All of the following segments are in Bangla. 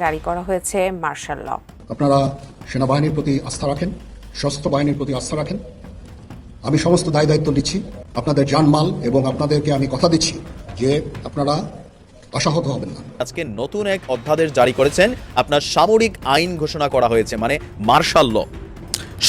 জারি করা হয়েছে মার্শাল ল। আপনারা সেনাবাহিনীর প্রতি আস্থা রাখেন সশস্ত্র বাহিনীর প্রতি আস্থা রাখেন। আমি সমস্ত দায় দায়িত্ব নিচ্ছি আপনাদের জানমাল এবং আপনাদেরকে আমি কথা দিচ্ছি যে আপনারা আশাহত হবেন না। আজকে নতুন এক অধ্যাদেশ জারি করেছেন আপনার সামরিক আইন ঘোষণা করা হয়েছে মানে মার্শাল ল।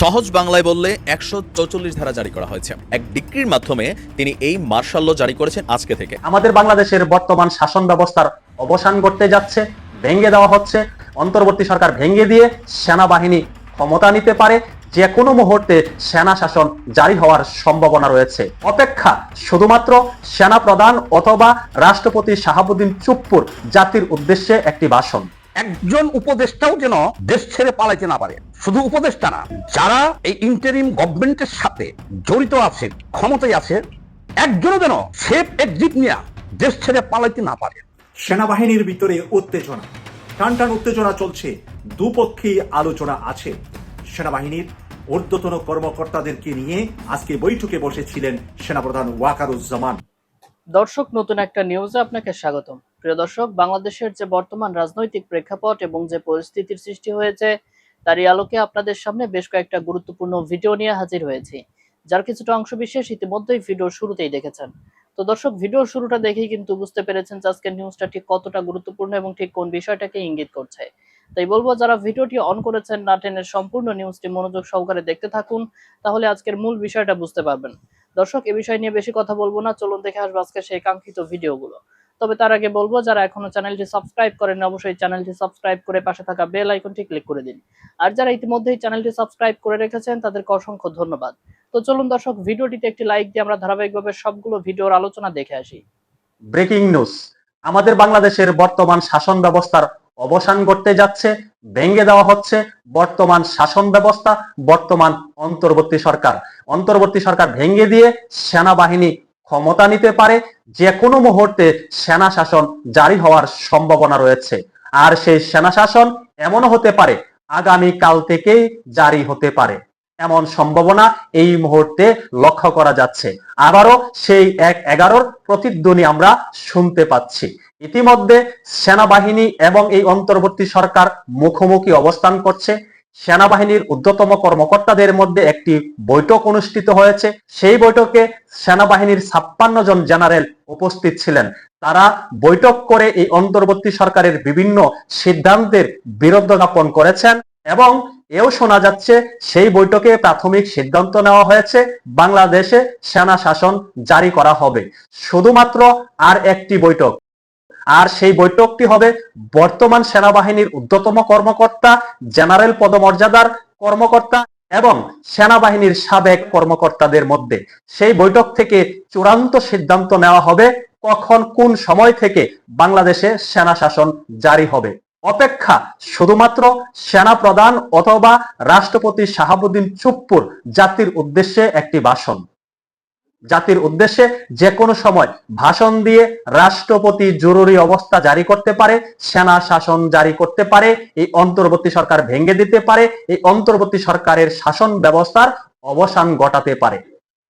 সহজ বাংলায় বললে একশো চৌচল্লিশ ধারা জারি করা হয়েছে। এক ডিক্রির মাধ্যমে তিনি এই মার্শাল ল জারি করেছেন আজকে থেকে। আমাদের বাংলাদেশের বর্তমান শাসন ব্যবস্থার অবসান ঘটতে যাচ্ছে। ভেঙে দেওয়া হচ্ছে। অন্তর্বর্তী সরকার ভেঙে দিয়ে সেনাবাহিনী ক্ষমতা নিতে পারে। যে কোনো মুহূর্তে সেনা শাসন জারি হওয়ার সম্ভাবনা রয়েছে। অপেক্ষা শুধুমাত্র সেনা প্রধান অথবা রাষ্ট্রপতি শাহাবুদ্দিন চুপ্পুর জাতির উদ্দেশ্যে একটি ভাষণ। একজন উপদেষ্টাও যেন দেশ ছেড়ে পালাইতে না পারে। শুধু উপদেষ্টা না, যারা এই ইন্টারিম গভর্নমেন্টের সাথে জড়িত আছে, ক্ষমতায় আছে, একজনও যেন সেফ এক্সিট নিয়ে দেশ ছেড়ে পালাইতে না পারে। সেনাবাহিনীর ভিতরে উত্তেজনা। টান টান উত্তেজনা চলছে। দুপক্ষেই আলোচনা আছে। সেনাবাহিনীর ঊর্ধ্বতন কর্মকর্তাদেরকে নিয়ে আজকে বৈঠকে বসেছিলেন সেনাপ্রধান ওয়াকারুজ্জামান। দর্শক, নতুন একটা নিউজে আপনাকে স্বাগতম। প্রিয় দর্শক, বাংলাদেশের যে বর্তমান রাজনৈতিক প্রেক্ষাপট এবং যে পরিস্থিতির সৃষ্টি হয়েছে, তারই আলোকে আপনাদের সামনে বেশ কয়েকটা গুরুত্বপূর্ণ ভিডিও নিয়ে হাজির হয়েছি। যার কিছুটা অংশ বিশেষ ইতিমধ্যেই ভিডিও শুরুতেই দেখেছেন। তো দর্শক ভিডিওর শুরুটা দেখেই কিন্তু বুঝতে পেরেছেন যে আজকের নিউজটা ঠিক কতটা গুরুত্বপূর্ণ এবং ঠিক কোন বিষয়টাকে ইঙ্গিত করছে। তাই বলব, যারা ভিডিওটি অন করেছেন, না টেনের সম্পূর্ণ নিউজটি মনোযোগ সহকারে দেখতে থাকুন, তাহলে আজকের মূল বিষয়টা বুঝতে পারবেন। দর্শক, এ বিষয় নিয়ে বেশি কথা বলব না, চলুন দেখে আসব আজকে সেই কাঙ্ক্ষিত ভিডিওগুলো তবে তার আগে বলব, যারা এখনও চ্যানেলটি সাবস্ক্রাইব করেন অবশ্যই চ্যানেলটি সাবস্ক্রাইব করে পাশে থাকা বেল আইকনটি ক্লিক করে দিন। আর যারা ইতিমধ্যেই চ্যানেলটি সাবস্ক্রাইব করে রেখেছেন, তাদেরকে অসংখ্য ধন্যবাদ। তো চলুন দর্শক, ভিডিওটিতে একটি লাইক দিয়ে আমরা ধারাবাহিকভাবে সবগুলো ভিডিওর আলোচনা দেখে আসি। Breaking news. আমাদের বাংলাদেশের বর্তমান শাসন ব্যবস্থার অবসান ঘটতে যাচ্ছে, ভেঙে দেওয়া হচ্ছে বর্তমান শাসন ব্যবস্থা, বর্তমান অন্তর্বর্তী সরকার। অন্তর্বর্তী সরকার ভেঙে দিয়ে সেনাবাহিনী ক্ষমতা নিতে পারে যে কোনো মুহূর্তে সেনা শাসন জারি হওয়ার সম্ভাবনা রয়েছে। আর সেই সেনা শাসন এমনও হতে পারে আগামী কাল থেকেই জারি হতে পারে। এমন সম্ভাবনা এই মুহূর্তে লক্ষ্য করা যাচ্ছে। আবারও সেই এক এগারোর প্রতিধ্বনি আমরা শুনতে পাচ্ছি। ইতিমধ্যে সেনাবাহিনী এবং এই অন্তর্বর্তী সরকার মুখোমুখি অবস্থান করছে। সেনাবাহিনীর ঊর্ধ্বতম কর্মকর্তাদের মধ্যে একটি বৈঠক অনুষ্ঠিত হয়েছে। সেই বৈঠকে সেনাবাহিনীর ছাপ্পান্ন জন জেনারেল উপস্থিত ছিলেন। তারা বৈঠক করে এই অন্তর্বর্তী সরকারের বিভিন্ন সিদ্ধান্তের বিরোধ জ্ঞাপন করেছেন এবং এও শোনা যাচ্ছে, সেই বৈঠকে প্রাথমিক সিদ্ধান্ত নেওয়া হয়েছে, বাংলাদেশে সেনা শাসন জারি করা হবে। শুধুমাত্র আর একটি বৈঠক। আর সেই বৈঠকটি হবে বর্তমান সেনাবাহিনীর ঊর্ধ্বতম কর্মকর্তা, জেনারেল পদমর্যাদার কর্মকর্তা এবং সেনাবাহিনীর সাবেক কর্মকর্তাদের মধ্যে। সেই বৈঠক থেকে চূড়ান্ত সিদ্ধান্ত নেওয়া হবে কখন কোন সময় থেকে বাংলাদেশে সেনা শাসন জারি হবে। অপেক্ষা শুধুমাত্র সেনা প্রধান অথবা রাষ্ট্রপতি শাহাবুদ্দিন চুপ্পুর জাতির উদ্দেশ্যে একটি ভাষণ। জাতির উদ্দেশ্যে যে কোনো সময় ভাষণ দিয়ে রাষ্ট্রপতি জরুরি অবস্থা জারি করতে পারে, সেনা শাসন জারি করতে পারে, এই অন্তর্বর্তী সরকার ভেঙে দিতে পারে, এই অন্তর্বর্তী সরকারের শাসন ব্যবস্থার অবসান ঘটাতে পারে।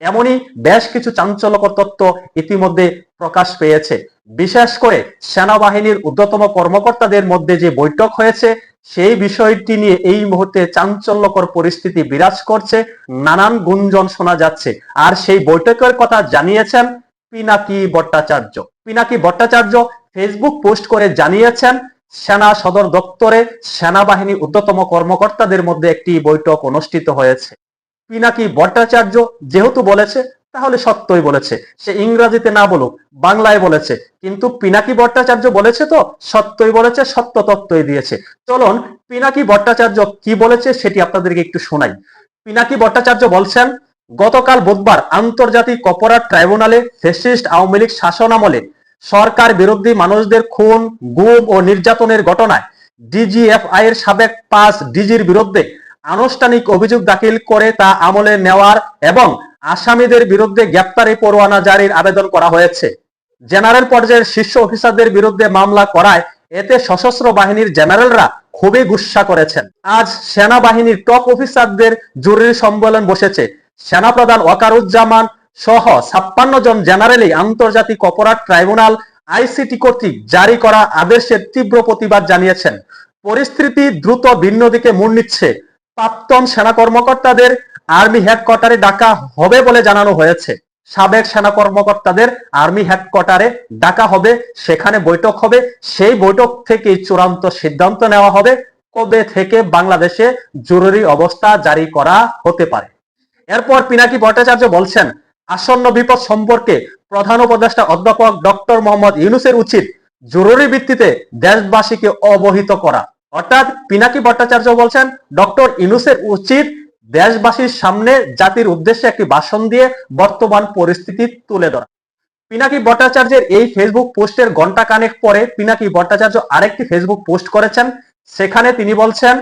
এমনই বেশ কিছু চাঞ্চল্যকর তত্ত্ব ইতিমধ্যে প্রকাশ পেয়েছে। বিশেষ করে সেনাবাহিনীর ঊর্ধ্বতম কর্মকর্তাদের মধ্যে যে বৈঠক হয়েছে সেই বিষয়টি নিয়ে এই মুহূর্তে চাঞ্চল্যকর পরিস্থিতি বিরাজ করছে, নানান গুঞ্জন শোনা যাচ্ছে। আর সেই বৈঠকের কথা জানিয়েছেন পিনাকি ভট্টাচার্য। পিনাকি ভট্টাচার্য ফেসবুক পোস্ট করে জানিয়েছেন, সেনা সদর দপ্তরে সেনাবাহিনী ঊর্ধ্বতম কর্মকর্তাদের মধ্যে একটি বৈঠক অনুষ্ঠিত হয়েছে। পিনাকি ভট্টাচার্য যেহেতু বলেছে তাহলে সত্যই বলেছে। সে ইংরেজিতে না বলুক, বাংলায় বলেছে। কিন্তু পিনাকি ভট্টাচার্য বলেছে তো? সত্যই বলেছে, সত্য তত্ত্বই দিয়েছে। চলুন, পিনাকি ভট্টাচার্য কি বলেছে সেটি আপনাদেরকে একটু শোনাই। পিনাকি ভট্টাচার্য বলছেন, গতকাল বুধবার আন্তর্জাতিক অপরাধ ট্রাইব্যুনালে ফেসিস্ট আওয়ামী লীগ শাসন আমলে সরকার বিরোধী মানুষদের খুন, গুম ও নির্যাতনের ঘটনায় ডিজিএফআই এর সাবেক পাঁচ ডিজির বিরুদ্ধে আনুষ্ঠানিক অভিযোগ দাখিল করে তা আমলে নেওয়ার এবং আসামিদের বিরুদ্ধে গ্রেপ্তারি পরোয়ানা জারির আবেদন করা হয়েছে। জেনারেল পর্যায়ের শীর্ষ অফিসারদের বিরুদ্ধে মামলা করায় এতে সশস্ত্র বাহিনীর জেনারেলরা খুবই গুসা করেছেন। আজ সেনাবাহিনীর টপ অফিসারদের জরুরি সম্মেলন বসেছে। সেনাপ্রধান ওয়াকারুজ্জামান সহ ছাপ্পান্ন জন জেনারেলই আন্তর্জাতিক অপরাধ ট্রাইব্যুনাল আইসিটি কর্তৃক জারি করা আদেশের তীব্র প্রতিবাদ জানিয়েছেন। পরিস্থিতি দ্রুত ভিন্ন দিকে মোড় নিচ্ছে। প্রাক্তন সেনা কর্মকর্তাদের আর্মি হেডকোয়ার্টারে ডাকা হবে বলে জানানো হয়েছে। সাবেক সেনা কর্মকর্তাদের আর্মি হেডকোয়ার্টারে ডাকা হবে, সেখানে বৈঠক হবে, সেই বৈঠক থেকে চূড়ান্ত সিদ্ধান্ত নেওয়া হবে, কবে থেকে বাংলাদেশে জরুরি অবস্থা জারি করা হতে পারে। এরপর পিনাকি ভট্টাচার্য বলছেন, আসন্ন বিপদ সম্পর্কে প্রধান উপদেষ্টা অধ্যাপক ডক্টর মোহাম্মদ ইউনুসের উচিত জরুরি ভিত্তিতে দেশবাসীকে অবহিত করা। অর্থাৎ পিনাকি ভট্টাচার্য বলছেন, ডক্টর ইনুসের উচিত দেশবাসীর সামনে জাতির উদ্দেশ্যে একটি ভাষণ দিয়ে বর্তমান পরিস্থিতি তুলে ধরা। পিনাকি ভট্টাচার্যের এই ফেসবুক পোস্টের ঘণ্টা কানেক পরে পিনাকি ভট্টাচার্য আরেকটি ফেসবুক পোস্ট করেছেন। সেখানে তিনি বলছেন,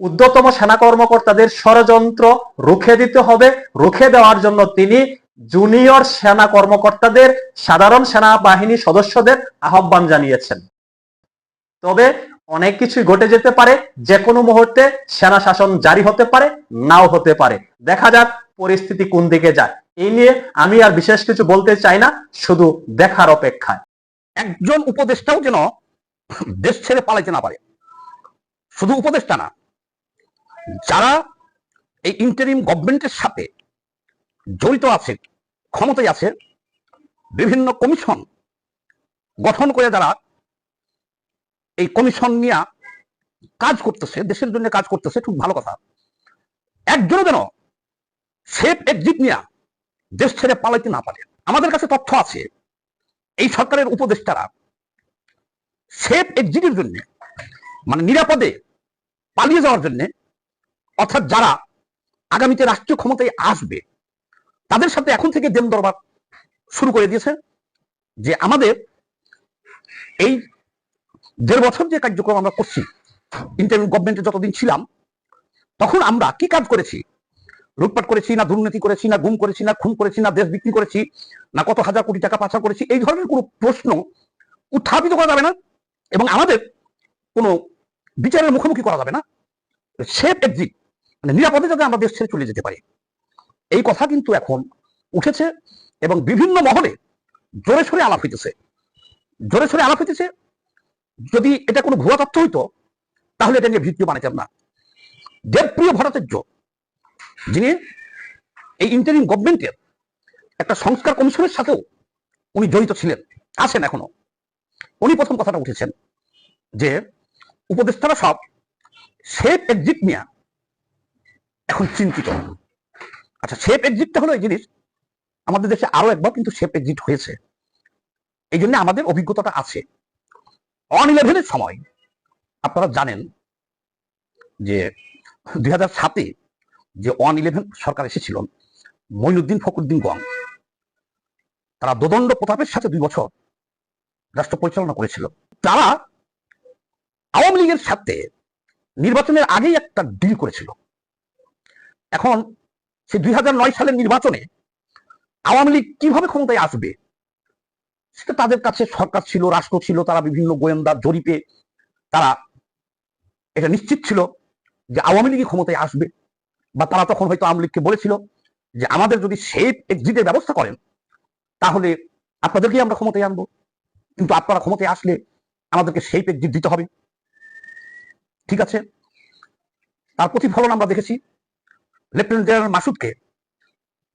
উদ্যতম সেনা কর্মকর্তাদের ষড়যন্ত্র রুখে দিতে হবে। রুখে দেওয়ার জন্য তিনি জুনিয়র সেনা কর্মকর্তাদের, সাধারণ সেনাবাহিনী সদস্যদের আহ্বান জানিয়েছেন। তবে অনেক কিছুই ঘটে যেতে পারে যে কোনো মুহূর্তে সেনা শাসন জারি হতে পারে, নাও হতে পারে। দেখা যাক পরিস্থিতি কোন দিকে যায়। এই নিয়ে আমি আর বিশেষ কিছু বলতে চাই না, শুধু দেখার অপেক্ষায়। একজন উপদেষ্টাও যেন দেশ ছেড়ে পালাইতে না পারে। শুধু উপদেষ্টা না, যারা এই ইন্টারিম গভর্নমেন্টের সাথে জড়িত আছে ক্ষমতায় আছে বিভিন্ন কমিশন গঠন করে যারা এই কমিশন নিয়ে কাজ করতেছে, দেশের জন্য কাজ করতেছে, খুব ভালো কথা। একজনও যেন সেফ এক্সিট নিয়ে দেশ ছেড়ে পালাইতে না পারে। আমাদের কাছে তথ্য আছে, এই সরকারের উপদেষ্টারা সেফ এক্সিটের জন্য মানে নিরাপদে পালিয়ে যাওয়ার জন্য, অর্থাৎ যারা আগামীতে রাষ্ট্রীয় ক্ষমতায় আসবে, তাদের সাথে এখন থেকে দেন দরবার শুরু করে দিয়েছে যে আমাদের এই দেড় বছর যে কার্যক্রম আমরা করছি ইন্টারভিউ গভর্নমেন্টে যতদিন ছিলাম, তখন আমরা কি কাজ করেছি? লুটপাট করেছি না দুর্নীতি করেছি না গুম করেছি না খুন করেছি না দেশ বিক্রি করেছি না কত হাজার কোটি টাকা পাচার করেছি, এই ধরনের কোনো প্রশ্ন উত্থাপিত করা যাবে না এবং আমাদের কোনো বিচারের মুখোমুখি করা যাবে না। সেফ এক্সিট মানে নিরাপদে যাতে আমরা দেশ ছেড়ে চলে যেতে পারি। এই কথা কিন্তু এখন উঠেছে এবং বিভিন্ন মহলে জোরে সোরে আলাপ হইতেছে। জোরে সোরে আলাপ হইতেছে যদি এটা কোনো ভুয়া তথ্য হইতো, তাহলে এটা নিয়ে ভিত্তি বানাইতাম না। দেবপ্রিয় ভট্টাচার্য যিনি এই ইন্টারিম গভর্নমেন্টের একটা সংস্কার কমিশনের সাথেও উনি জড়িত ছিলেন, আছেন এখনও। উনি প্রথম কথাটা উঠেছেন যে, উপদেষ্টারা সব সেফ এক্সিট নিয়ে এখন চিন্তিত। আচ্ছা সেফ এক্সিটটা হলো এই জিনিস, আমাদের দেশে আরও একবার কিন্তু সেফ এক্সিট হয়েছে। এই জন্য আমাদের অভিজ্ঞতাটা আছে। অন ইলেভেনের সময়। আপনারা জানেন যে দুই হাজার সাতে যে অন ইলেভেন সরকার এসেছিল, মইনুদ্দিন ফখরুদ্দিন গং, তারা দোদণ্ড প্রতাপের সাথে দুই বছর রাষ্ট্র পরিচালনা করেছিল। তারা আওয়ামী লীগের সাথে নির্বাচনের আগেই একটা ডিল করেছিল। এখন সে দুই হাজার নয় সালের নির্বাচনে আওয়ামী লীগ কীভাবে ক্ষমতায় আসবে সেটা তাদের কাছে সরকার ছিল, রাষ্ট্র ছিল, তারা বিভিন্ন গোয়েন্দা জরিপে তারা এটা নিশ্চিত ছিল যে আওয়ামী লীগই ক্ষমতায় আসবে। বা তারা তখন হয়তো আওয়ামী লীগকে বলেছিল যে আমাদের যদি সেফ এক্সিটের ব্যবস্থা করেন, তাহলে আপনাদেরকেই আমরা ক্ষমতায় আনব। কিন্তু আপনারা ক্ষমতায় আসলে আমাদেরকে সেফ এক্সিট দিতে হবে। ঠিক আছে? তার প্রতিফলন আমরা দেখেছি। লেফটেন্যান্ট জেনারেল মাসুদকে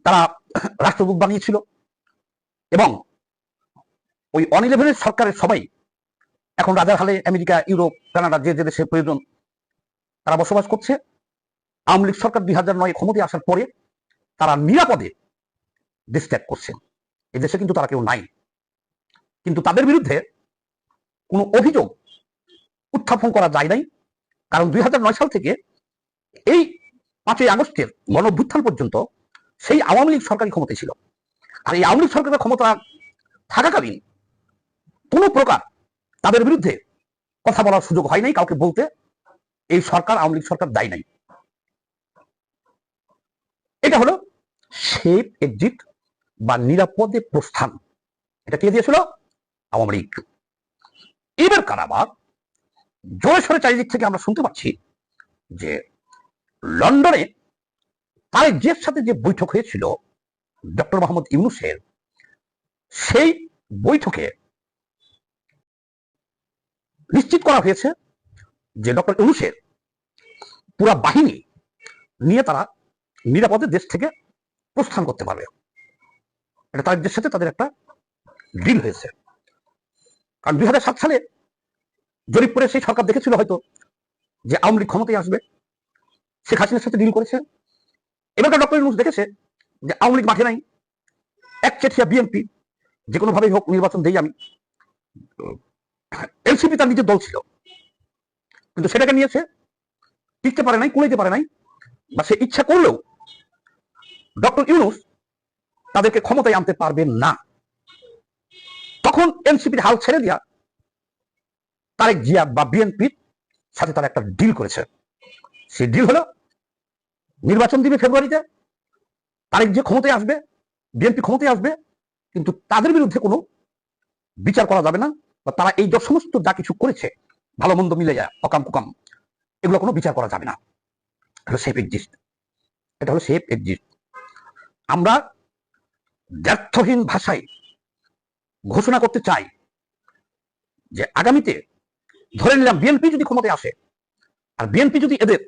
তারা রাষ্ট্রদূত বানিয়েছিল এবং ওই অন ইলেভেনের সরকারের সবাই এখন রাজার হালে আমেরিকা, ইউরোপ, কানাডা যে যে দেশে প্রয়োজন, তারা বসবাস করছে। আওয়ামী লীগ সরকার দুই হাজার নয় ক্ষমতায় আসার পরে তারা নিরাপদে দেশ ত্যাগ করছেন এই দেশে কিন্তু তারা কেউ নাই। কিন্তু তাদের বিরুদ্ধে কোনো অভিযোগ উত্থাপন করা যায় নাই। কারণ দুই হাজার নয় সাল থেকে এই পাঁচই আগস্টের গণভ্যুত্থান পর্যন্ত সেই আওয়ামী লীগ সরকারি ক্ষমতায় ছিল। আর এই আওয়ামী লীগ সরকারের ক্ষমতা থাকাকালীন কোনো প্রকার তাদের বিরুদ্ধে কথা বলার সুযোগ হয় নাই, কাউকে বলতে এই সরকার, আওয়ামী লীগ সরকার দায় নাই। এটা হলো সেফ এক্সিট বা নিরাপদে প্রস্থান। এটা কে দিয়েছিল? আওয়ামী লীগ। এবার কারাবার জোরে সরে চারিদিক থেকে আমরা শুনতে পাচ্ছি যে লন্ডনে তার যে সাথে যে বৈঠক হয়েছিল, ডক্টর মোহাম্মদ ইউনুসের, সেই বৈঠকে নিশ্চিত করা হয়েছে যে ডক্টর ইউনুসের পুরা বাহিনী নিয়ে তারা নিরাপদে দেশ থেকে প্রস্থান করতে পারবে। এটা তাদের সাথে তাদের একটা ডিল হয়েছে। কারণ দুই হাজার সাত সালে জরিপ করে সেই সরকার দেখেছিল হয়তো যে আওয়ামী লীগ ক্ষমতায় আসবে, শেখ হাসিনার সাথে ডিল করেছে। এবারকার ডক্টর ইউনুস দেখেছে যে আওয়ামী লীগ মাঠে নাই, এক চেঠিয়া বিএনপি যে কোনো ভাবেই হোক নির্বাচন দেই আমি এনসিপি তার নিজের দল ছিল। কিন্তু সেটাকে নিয়েছে টিকতে পারে নাই, কুলাইতে পারে নাই বা সে ইচ্ছা করলেও ডক্টর ইউনুস তাদেরকে ক্ষমতায় আনতে পারবেন না। তখন এনসিপির হাল ছেড়ে দিয়া তারেক জিয়া বা বিএনপির সাথে তারা একটা ডিল করেছে। সেই ডিল হলো নির্বাচন দিবে ফেব্রুয়ারিতে, তারেক যে ক্ষমতায় আসবে বিএনপি ক্ষমতায় আসবে, কিন্তু তাদের বিরুদ্ধে কোনো বিচার করা যাবে না। বা তারা এই সমস্ত যা কিছু করেছে, ভালো মন্দ মিলে যায়, অকাম কুকাম, এগুলো কোনো বিচার করা যাবে না। হলো সেফ এক্সিস্ট এটা হলো সেফ এক্সিস্ট আমরা ব্যর্থহীন ভাষায় ঘোষণা করতে চাই যে আগামীতে ধরে নিলাম বিএনপি যদি ক্ষমতায় আসে, আর বিএনপি যদি এদের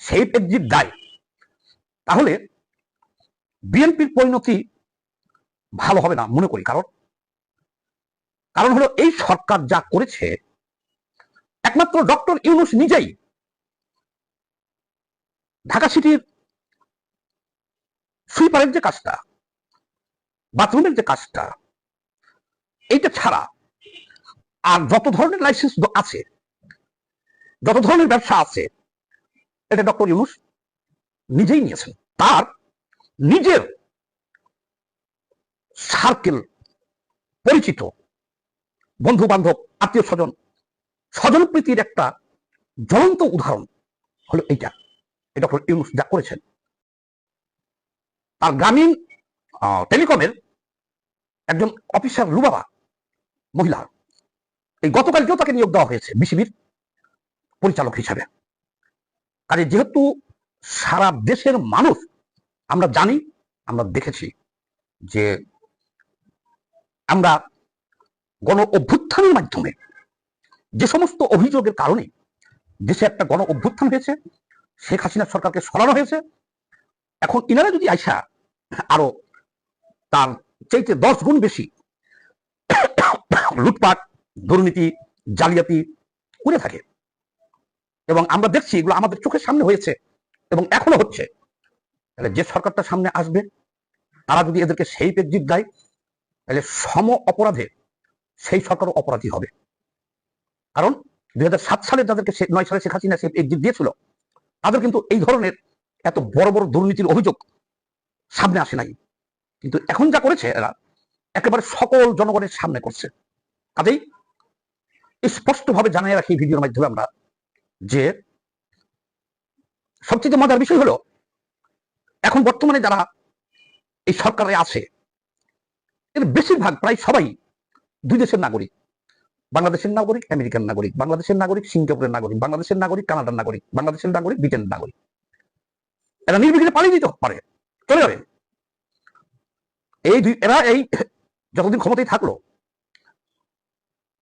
সেফ এক্সিট দেয়, তাহলে বিএনপির পরিণতি ভালো হবে না, মনে করি। কারণ কারণ হলো এই সরকার যা করেছে, একমাত্র ডক্টর ইউনুস নিজেই ঢাকা সিটির সুইপারের যে কাজটা, বাথরুমের যে কাজটা, এইটা ছাড়া আর যত ধরনের লাইসেন্স আছে, যত ধরনের ব্যবসা আছে, এটা ডক্টর ইউনুস নিজেই নিয়েছেন। তার নিজের সার্কেল পরিচিত বন্ধু বান্ধব, আত্মীয় স্বজন স্বজন প্রীতির একটা জ্বলন্ত উদাহরণ হলো এইটা। এটা ডক্টর ইউনুস যা করেছেন। আর গ্রামীণ টেলিকমের একজন অফিসার রুবাবা মহিলা। এই গতকালকেও তাকে নিয়োগ দেওয়া হয়েছে বিসিবির পরিচালক হিসাবে। কাজে যেহেতু সারা দেশের মানুষ, আমরা জানি, আমরা দেখেছি যে আমরা গণ অভ্যুত্থানের মাধ্যমে। যে সমস্ত অভিযোগের কারণে দেশে একটা গণ অভ্যুত্থান হয়েছে, শেখ হাসিনা সরকারকে সরানো হয়েছে। এখন ইনারা যদি আইসা আরও তার চাইতে দশ গুণ বেশি লুটপাট, দুর্নীতি, জালিয়াতি করে থাকে। এবং আমরা দেখছি এগুলো আমাদের চোখের সামনে হয়েছে এবং এখনও হচ্ছে। তাহলে যে সরকারটা সামনে আসবে, তারা যদি এদেরকে সেই এক্সিট দেয়, তাহলে সম অপরাধে সেই সরকারও অপরাধী হবে। কারণ দু হাজার সাত সালে যাদেরকে নয় সালে শেখ হাসিনা এক্সিট দিয়েছিল, তাদের কিন্তু এই ধরনের এত বড় বড় দুর্নীতির অভিযোগ সামনে আসে নাই। কিন্তু এখন যা করেছে এরা, একেবারে সকল জনগণের সামনে করছে। কাজেই স্পষ্টভাবে জানাই রাখি ভিডিওর মাধ্যমে আমরা যে সবচেয়ে মজার বিষয় হলো, এখন বর্তমানে যারা এই সরকারে আছে, এর বেশিরভাগ প্রায় সবাই দুই দেশের নাগরিক। বাংলাদেশের নাগরিক আমেরিকান নাগরিক। বাংলাদেশের নাগরিক, সিঙ্গাপুরের নাগরিক। বাংলাদেশের নাগরিক, কানাডার নাগরিক। বাংলাদেশের নাগরিক, ব্রিটেনের নাগরিক। এরা নির্বিঘ্নে পালিয়ে দিতে পারে। চলে যাবে। এই দুই এরা এই যতদিন ক্ষমতায় থাকল,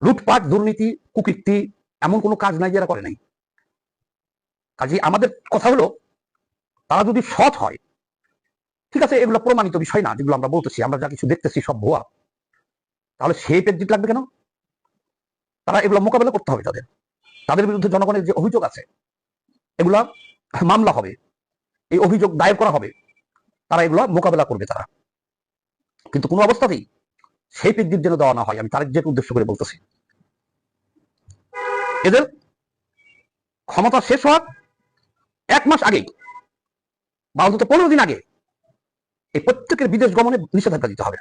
লুটপাট, দুর্নীতি, কুকীর্তি, এমন কোনো কাজ নাই যারা করে নাই। কাজে আমাদের কথা হলো, তারা যদি সৎ হয়, ঠিক আছে, এগুলো প্রমাণিত বিষয় না যেগুলো আমরা বলতেছি, আমরা যা কিছু দেখতেছি সব ভুয়া। তাহলে সেই পেজিট লাগবে কেন? তারা এগুলো মোকাবেলা করতে হবে তাদের। তাদের বিরুদ্ধে জনগণের যে অভিযোগ আছে, এগুলা মামলা হবে। এই অভিযোগ দায়ের করা হবে। তারা এগুলো মোকাবেলা করবে তারা। কিন্তু কোনো অবস্থাতেই সেই পেজিট যেন দেওয়া না হয়, আমি তারেক যে উদ্দেশ্য করে বলতেছি। এদের ক্ষমতা শেষ হওয়ার এক মাস আগেই বা অন্তত পনেরো দিন আগে এই প্রত্যেকের বিদেশ গমনে নিষেধাজ্ঞা দিতে হবে।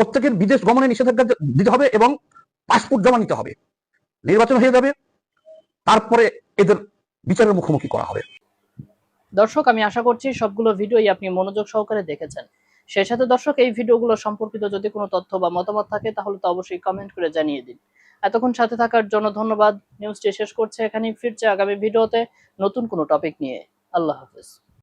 প্রত্যেকের বিদেশ গমনে নিষেধাজ্ঞা দিতে হবে এবং পাসপোর্ট জমা নিতে হবে। নির্বাচন হয়ে যাবে, তারপরে এদের বিচারের মুখোমুখি করা হবে। দর্শক, আমি আশা করছি সবগুলো ভিডিওই আপনি মনোযোগ সহকারে দেখেছেন। সেই সাথে দর্শক, এই ভিডিওগুলো সম্পর্কিত যদি কোনো তথ্য বা মতামত থাকে, তাহলে তো অবশ্যই কমেন্ট করে জানিয়ে দিন। এতক্ষণ সাথে থাকার জন্য ধন্যবাদ। নিউজটি শেষ করছে, এখানেই ফিরছে আগামী ভিডিওতে নতুন কোনো টপিক নিয়ে। আল্লাহ হাফেজ।